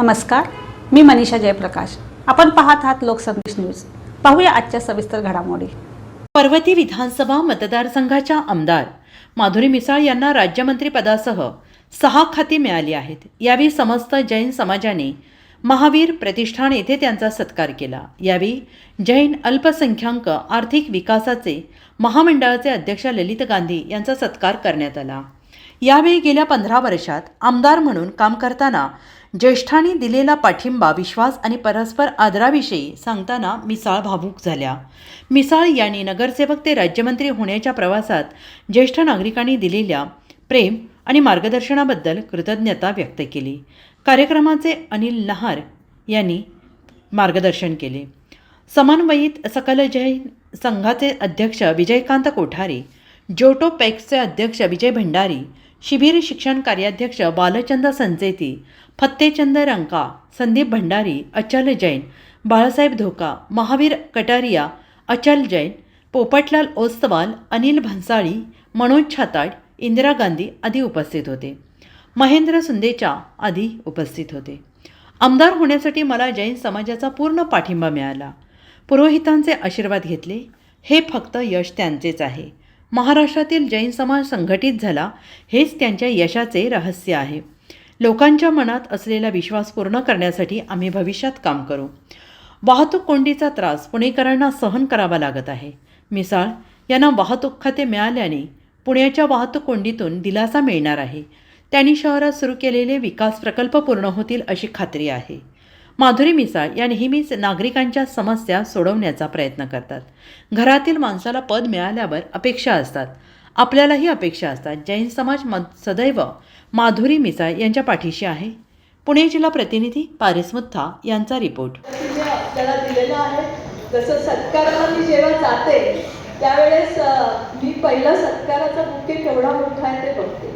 नमस्कार मी मनीषा जयप्रकाश. आपण पाहत आहात लोकसंदेश न्यूज. पाहूया आजच्या सविस्तर घडामोडी. पर्वती विधानसभा मतदारसंघाच्या आमदार माधुरी मिसाळ यांना राज्यमंत्रीपदासह सहा खाती मिळाली आहेत. यावेळी समस्त जैन समाजाने महावीर प्रतिष्ठान येथे त्यांचा सत्कार केला. यावेळी जैन अल्पसंख्याक आर्थिक विकासाचे महामंडळाचे अध्यक्ष ललित गांधी यांचा सत्कार करण्यात आला. यावेळी गेल्या पंधरा वर्षात आमदार म्हणून काम करताना ज्येष्ठांनी दिलेला पाठिंबा विश्वास आणि परस्पर आदराविषयी सांगताना मिसाळ भावूक झाल्या. मिसाळ यांनी नगरसेवक ते राज्यमंत्री होण्याच्या प्रवासात ज्येष्ठ नागरिकांनी दिलेल्या प्रेम आणि मार्गदर्शनाबद्दल कृतज्ञता व्यक्त केली. कार्यक्रमाचे अनिल लहार यांनी मार्गदर्शन केले. समन्वयित सकल जैन संघाचे अध्यक्ष विजयकांत कोठारे जोटो पॅक्सचे अध्यक्ष विजय भंडारी शिबिर शिक्षण कार्याध्यक्ष बालचंद संचेती फत्तेचंद रंका संदीप भंडारी अचल जैन बाळासाहेब धोका महावीर कटारिया अचल जैन पोपटलाल ओस्तवाल अनिल भन्साळी मनोज छाताड इंदिरा गांधी आदी उपस्थित होते. महेंद्र सुंदेचा आदी उपस्थित होते. आमदार होण्यासाठी मला जैन समाजाचा पूर्ण पाठिंबा मिळाला. पुरोहितांचे आशीर्वाद घेतले. हे फक्त यश त्यांचेच आहे. महाराष्ट्रातील जैन समाज संघटित झाला हेच त्यांच्या यशाचे रहस्य आहे. लोकांच्या मनात असलेला विश्वास पूर्ण करण्यासाठी आम्ही भविष्यात काम करू. वाहतूक कोंडीचा त्रास पुणेकरांना सहन करावा लागत आहे. मिसाळ यांना वाहतूक खाते मिळाल्याने पुण्याच्या वाहतूक कोंडीतून दिलासा मिळणार आहे. त्यांनी शहरात सुरू केलेले विकास प्रकल्प पूर्ण होतील अशी खात्री आहे. माधुरी मिसाळ या नेहमीच नागरिकांच्या समस्या सोडवण्याचा प्रयत्न करतात. घरातील माणसाला पद मिळाल्यावर अपेक्षा असतात. आपल्यालाही अपेक्षा असतात. जैन समाज म सदैव माधुरी मिसाळ यांच्या पाठीशी आहे. पुणे जिल्हा प्रतिनिधी पारिस मुथा यांचा रिपोर्ट. आपल्याला दिलेलं आहे जसं सत्काराला मी जेव्हा जाते त्यावेळेस मी पहिला सत्काराचा बुके केवढा मोठा आहे ते बघते.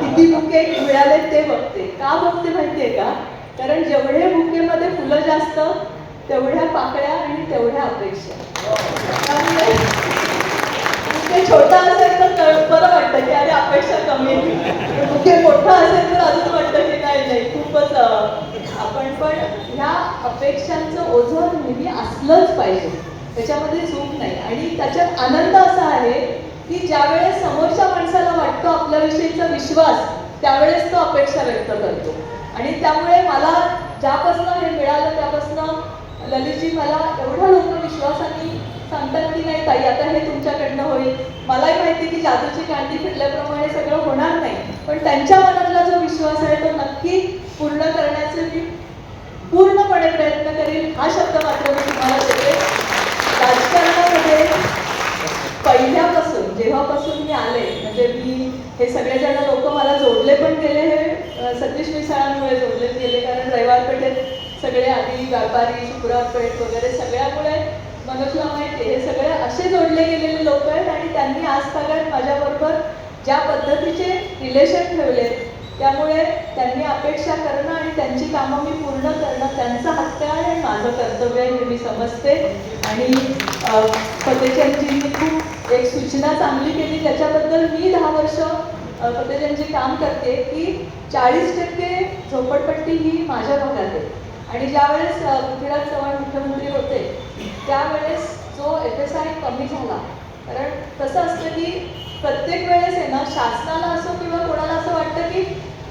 किती बुके मिळाले ते बघते. का बघते माहितीये का? कारण जेवढे बुकेमध्ये फुलं जास्त तेवढ्या पाकळ्या आणि तेवढ्या अपेक्षा. त्यामुळे बुके छोटा असेल तर बरं वाटतं की अरे अपेक्षा कमी बुके मोठा असेल तर अजून वाटतं की नाही नाही खूपच आपण पण ह्या अपेक्षांचं ओझं नेहमी असलंच पाहिजे. त्याच्यामध्ये चूक नाही. आणि त्याच्यात आनंद असा आहे की ज्यावेळेस समोरच्या माणसाला वाटतो आपल्याविषयीचा विश्वास त्यावेळेस तो अपेक्षा व्यक्त करतो. आणि त्यामुळे मला ज्यापासून हे मिळालं त्यापासून ललितजी मला एवढा लोक विश्वासाने सांगतात की नाही ताई आता हे तुमच्याकडनं होईल. मलाही माहिती की जादूची कांडी फिरल्याप्रमाणे सगळं होणार नाही पण त्यांच्या मनातला जो विश्वास आहे तो नक्की पूर्ण करण्याचे मी पूर्णपणे प्रयत्न करेल हा शब्द मात्र मी तुम्हाला देते. राजकारणामध्ये पहिल्यापासून जेव्हापासून मी आले म्हणजे मी हे सगळेजण लोक मला जोडले पण गेले हे सतीश मिसाळांमुळे जोडले गेले. कारण रविवार पेठेत सगळे आधी व्यापारी शुक्रवार पेठ वगैरे सगळ्यामुळे मनोजला माहिती हे सगळे असे जोडले गेलेले लोक आहेत आणि त्यांनी आज सगळ्यात माझ्याबरोबर ज्या पद्धतीचे रिलेशन ठेवले त्यामुळे त्यांनी अपेक्षा करणं आणि त्यांची कामं मी पूर्ण करणं त्यांचा हक्क आहे आणि माझं कर्तव्य आहे हे मी समजते. आणि फतेचंदजींनी खूप एक सूचना चांगली केली. त्याच्याबद्दल मी दहा वर्ष फतेचंदजी काम करते की चाळीस टक्के झोपडपट्टी ही माझ्या भागात आहे. आणि ज्यावेळेस पृथ्वीराज चव्हाण मुख्यमंत्री होते त्यावेळेस जो एफ एस आय कमी झाला. कारण कसं असतं की प्रत्येक वेळेस आहे ना शासनाला असो किंवा कोणाला असं वाटतं की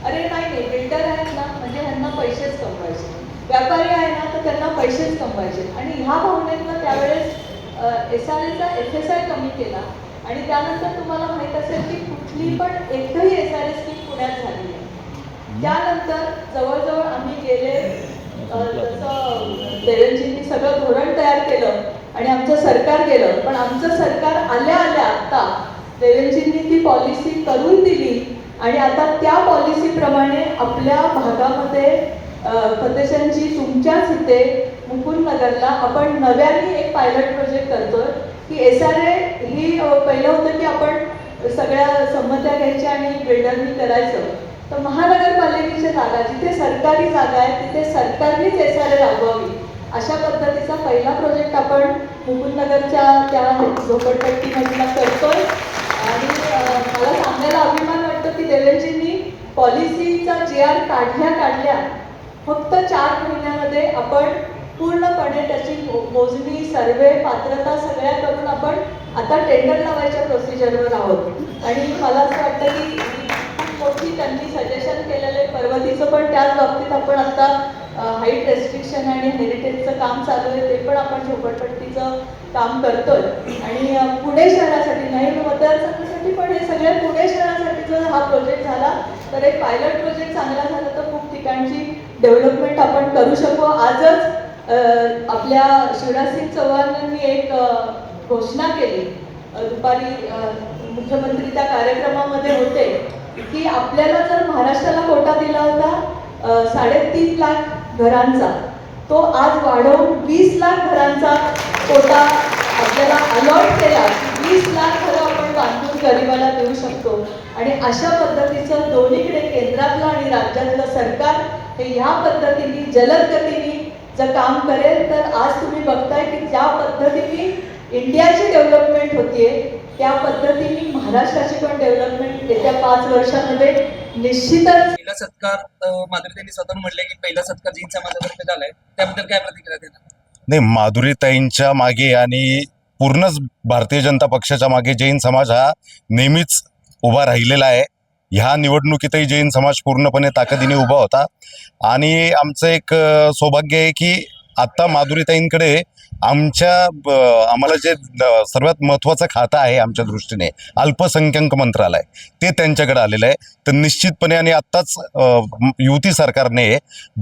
अरे नाही नाही बिल्डर आहेत ना म्हणजे ह्यांना पैसेच कमवायचे. व्यापारी आहे ना तर त्यांना पैसेच कमवायचे. आणि ह्या भावनेतनं त्यावेळेस एस आर एचा एफ एस आय कमी केला. आणि त्यानंतर तुम्हाला माहीत असेल की कुठली पण एकही एस आर एस स्कीम पुण्यात झाली त्यानंतर जवळजवळ आम्ही गेले अ, जसं सगळं धोरण तयार केलं आणि आमचं सरकार गेलं. पण आमचं सरकार आल्या आल्या आता देवेंजींनी ती पॉलिसी करून दिली आणि आता त्या पॉलिसीप्रमाणे आपल्या भागामध्ये प्रदेशांची तुमच्याच इथे मुकुंदनगरला आपण नव्याने एक पायलट प्रोजेक्ट करतोय. की एस आर ए ही पहिलं होतं की आपण सगळ्या संमत्या घ्यायच्या आणि बिल्डरनी करायचं. तर महानगरपालिकेच्या जागा जिथे सरकारी जागा आहे तिथे सरकारनीच एस आर ए राबवावी. अशा पद्धतीचा पहिला प्रोजेक्ट आपण मुकुंदनगरच्या त्या झोपडपट्टीमधला करतोय. आणि मला सांगायला अभिमान वाटतो की देवेंजींनी पॉलिसीचा जे आर काढल्या काढल्या फक्त चार महिन्यामध्ये आपण पूर्णपणे त्याची मोजणी सर्वे पात्रता सगळ्या करून आपण आता टेंडर लावायच्या प्रोसिजरवर आहोत. आणि मला असं वाटतं की ही त्यांनी सजेशन केलेलं आहे. पर्वतीचं पण त्याच बाबतीत आपण आता हाईट रेस्ट्रिक्शन आणि हेरिटेजचं काम चालू आहे ते पण आपण झोपडपट्टीचं काम करतोय. आणि पुणे शहरासाठी नाही मतदारसंघासाठी पण हे सगळ्या पुणे शहरासाठी जर हा प्रोजेक्ट झाला तर एक पायलट प्रोजेक्ट चांगला झाला तर खूप ठिकाणची डेव्हलपमेंट आपण करू शकू. आजच आपल्या शिवराजसिंग चव्हाणांनी एक घोषणा केली. दुपारी मुख्यमंत्री त्या कार्यक्रमामध्ये होते. की आपल्याला जर महाराष्ट्राला कोटा दिला होता साडेतीन लाख घरांचा तो आज वाढवून वीस लाख घरांचा कोटा आपल्याला अलॉट केला. की वीस लाख घरं आपण बांधून गरिबाला देऊ शकतो. आणि अशा पद्धतीचं दोन्हीकडे केंद्रातलं आणि राज्यातलं सरकार हे ह्या पद्धतीने जलद गतीने जर काम करेल तर आज तुम्ही बघताय की ज्या पद्धतीने इंडियाची डेव्हलपमेंट होतीये त्या पद्धतीने महाराष्ट्राची पण डेव्हलपमेंट येत्या पाच वर्षामध्ये निश्चितच पहिला सत्कार माधुरी त्यांनी स्वतःहून म्हटले की पहिला सत्कार जैन समाजातर्फे झालाय. त्याबद्दल काय प्रतिक्रिया देणार? नाही माधुरीताईंच्या मागे आणि पूर्णच भारतीय जनता पक्षाच्या मागे जैन समाज हा नेहमीच उभा राहिलेला आहे. ह्या निवडणुकीतही जैन समाज पूर्णपणे ताकदीने उभा होता. आणि आमचं एक अ, सौभाग्य आहे की आत्ता माधुरीताईंकडे आमच्या ब- आम्हाला जे सर्वात महत्त्वाचं खातं आहे आमच्या दृष्टीने अल्पसंख्याक मंत्रालय ते त्यांच्याकडे आलेलं आहे. तर निश्चितपणे आणि आत्ताच युती सरकारने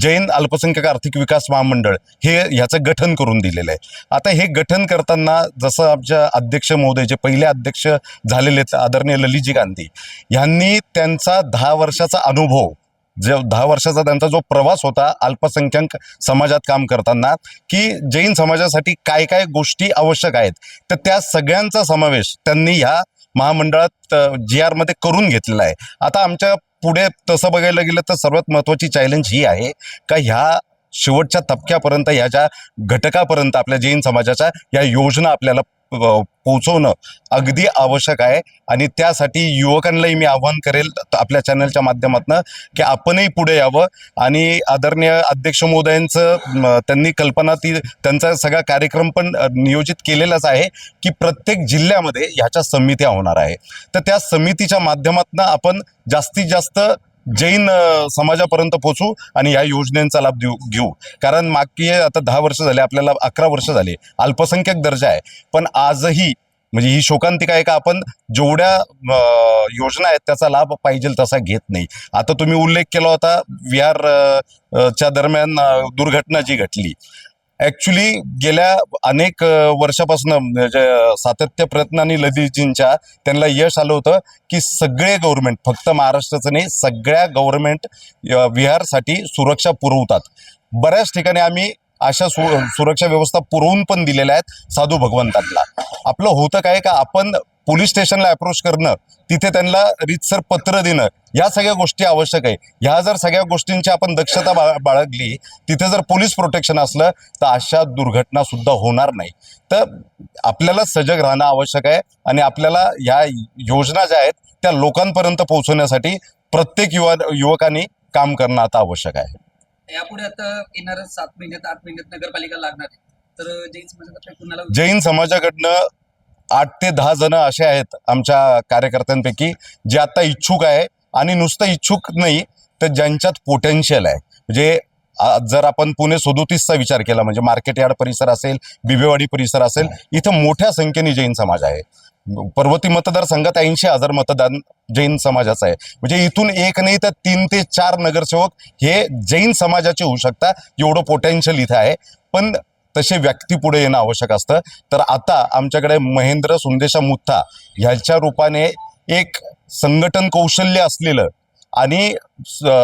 जैन अल्पसंख्याक आर्थिक विकास महामंडळ हे ह्याचं गठन करून दिलेलं आहे. आता हे गठन करताना जसं आमच्या अध्यक्ष महोदय जे पहिले अध्यक्ष झालेले आहेत, आदरणीय ललितजी गांधी यांनी त्यांचा दहा वर्षाचा अनुभव जे दहा वर्षाचा त्यांचा जो प्रवास होता अल्पसंख्याक समाजात काम करताना की जैन समाजासाठी काय काय गोष्टी आवश्यक आहेत तर त्या सगळ्यांचा समावेश त्यांनी ह्या महामंडळात जी आरमध्ये करून घेतलेला आहे. आता आमच्या पुढे तसं बघायला गेलं तर सर्वात महत्त्वाची चॅलेंज ही आहे का ह्या शेवटच्या तबक्यापर्यंत ह्या ज्या घटकापर्यंत आपल्या जैन समाजाच्या या योजना आपल्याला पोहोचवणं अगदी आवश्यक आहे. आणि त्यासाठी युवकांनाही मी आव्हान करेल आपल्या चॅनलच्या माध्यमातून की आपणही पुढे यावं. आणि आदरणीय अध्यक्ष महोदयांचं त्यांनी कल्पना ती त्यांचा सगळा कार्यक्रम पण नियोजित केलेलाच आहे की प्रत्येक जिल्ह्यामध्ये ह्याच्या समित्या होणार आहे. तर त्या समितीच्या माध्यमातून आपण जास्तीत जास्त जैन समाजापर्यंत पोहोचू आणि या योजनेचा लाभ देऊ घेऊ. कारण मागची आता दहा वर्ष झाले आपल्याला अकरा वर्ष झाले. अल्पसंख्याक दर्जा आहे. पण आजही म्हणजे ही शोकांतिका आहे का आपण जेवढ्या योजना आहेत त्याचा लाभ पाहिजे तसा घेत नाही. आता तुम्ही उल्लेख केला होता विहार च्या दरम्यान दुर्घटना जी घटली. ॲक्च्युली गेल्या अनेक वर्षापासून म्हणजे सातत्य प्रयत्नांनी लदीजींच्या त्यांना यश आलं होतं की सगळे गव्हर्नमेंट फक्त महाराष्ट्राचं नाही सगळ्या गव्हर्नमेंट विहारसाठी सुरक्षा पुरवतात. बऱ्याच ठिकाणी आम्ही अशा सु सुरक्षा व्यवस्था पुरवून पण दिलेल्या आहेत साधू भगवंतांना. आपलं होतं काय का आपण पोलीस स्टेशनला अप्रोच करणं तिथे त्यांना रितसर पत्र देणं या सगळ्या गोष्टी आवश्यक आहे. ह्या जर सगळ्या गोष्टींची आपण दक्षता बा बाळगली तिथे जर पोलीस प्रोटेक्शन असलं तर अशा दुर्घटना सुद्धा होणार नाही. तर आपल्याला सजग राहणं आवश्यक आहे आणि आपल्याला ह्या योजना ज्या आहेत त्या लोकांपर्यंत पोहोचवण्यासाठी प्रत्येक युवा युवकांनी काम करणं आता आवश्यक आहे. यापुढे आता येणार सात महिन्यात आठ महिन्यात नगरपालिका लागणार आहे. तर जैन समाजाकडे कुणाला जैन समाजाकडनं आठ ते दहा जण असे आहेत आमच्या कार्यकर्त्यांपैकी जे आता इच्छुक आहे आणि नुसतं इच्छुक नाही तर ज्यांच्यात पोटेन्शियल आहे. म्हणजे जर आपण पुणे सदोतीसचा विचार केला म्हणजे मार्केट यार्ड परिसर असेल बिबेवाडी परिसर असेल इथं मोठ्या संख्येने जैन समाज आहे. पर्वती मतदारसंघात ऐंशी हजार मतदान जैन समाजाचं आहे. म्हणजे इथून एक नाही तर तीन ते चार नगरसेवक हे जैन समाजाचे होऊ शकतात. एवढं पोटेन्शियल इथं आहे. पण तसे व्यक्ती पुढे येणं आवश्यक असतं. तर आता आमच्याकडे महेंद्र सुंदेशा मुथा ह्याच्या रूपाने एक संघटन कौशल्य असलेलं आणि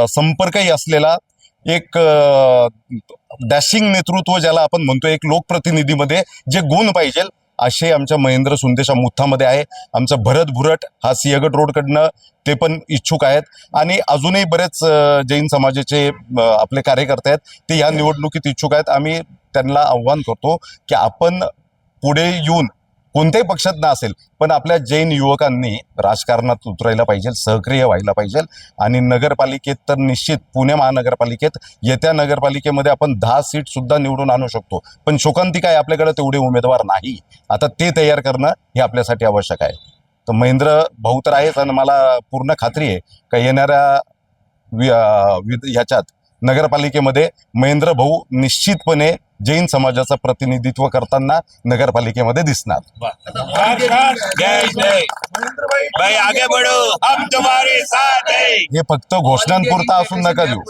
संपर्कही असलेला एक डॅशिंग नेतृत्व ज्याला आपण म्हणतो एक लोकप्रतिनिधीमध्ये जे गुण पाहिजे असे आमच्या महेंद्र सुंदेशा मुथामध्ये आहे. आमचा भरत भुरट हा सिंहगड रोडकडनं ते पण इच्छुक आहेत. आणि अजूनही बरेच जैन समाजाचे आपले कार्यकर्ते आहेत ते ह्या निवडणुकीत इच्छुक आहेत. आम्ही त्यांना आव्हान करतो की आपण पुढे येऊन कोणत्याही पक्षात ना असेल पण आपल्या जैन युवकांनी राजकारणात उतरायला पाहिजे सक्रिय व्हायला पाहिजे. आणि नगरपालिकेत तर निश्चित पुणे महानगरपालिकेत येत्या नगरपालिकेमध्ये आपण दहा सीट सुद्धा निवडून आणू शकतो. पण शोकांती काय? आपल्याकडे तेवढे उमेदवार नाही. आता ते तयार करणं हे आपल्यासाठी आवश्यक आहे. तर महेंद्र भाऊ तर आहेच आणि मला पूर्ण खात्री आहे का येणाऱ्या ह्याच्यात नगरपालिकेमध्ये महेंद्र भाऊ निश्चितपणे जैन समाजाचं प्रतिनिधित्व करताना नगरपालिकेमध्ये दिसणार. बस बस जय जय. भाई आगे बढ़ो. हम तुम्हारे साथ हैं. हे फक्त घोषणांपुरता असून नका देऊ.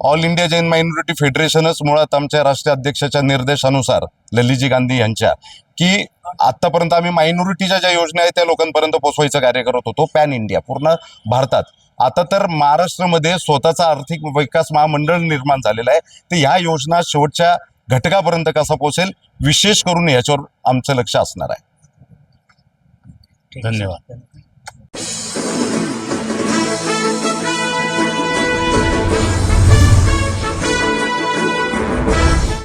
ऑल इंडिया जैन मायनॉरिटी फेडरेशनच मुळात आमच्या राष्ट्रीय अध्यक्षाच्या निर्देशानुसार ललितजी गांधी यांच्या की आतापर्यंत आम्ही मायनॉरिटीच्या ज्या योजना आहेत त्या लोकांपर्यंत पोहोचवायचं कार्य करत होतो पॅन इंडिया पूर्ण भारतात. आता तर महाराष्ट्रामध्ये स्वतःचा आर्थिक विकास महामंडळ निर्माण झालेला आहे. तर ह्या योजना शेवटच्या घटकापर्यंत कसा पोहोचेल? विशेष करून याच्यावर आमचं लक्ष असणार आहे. धन्यवाद.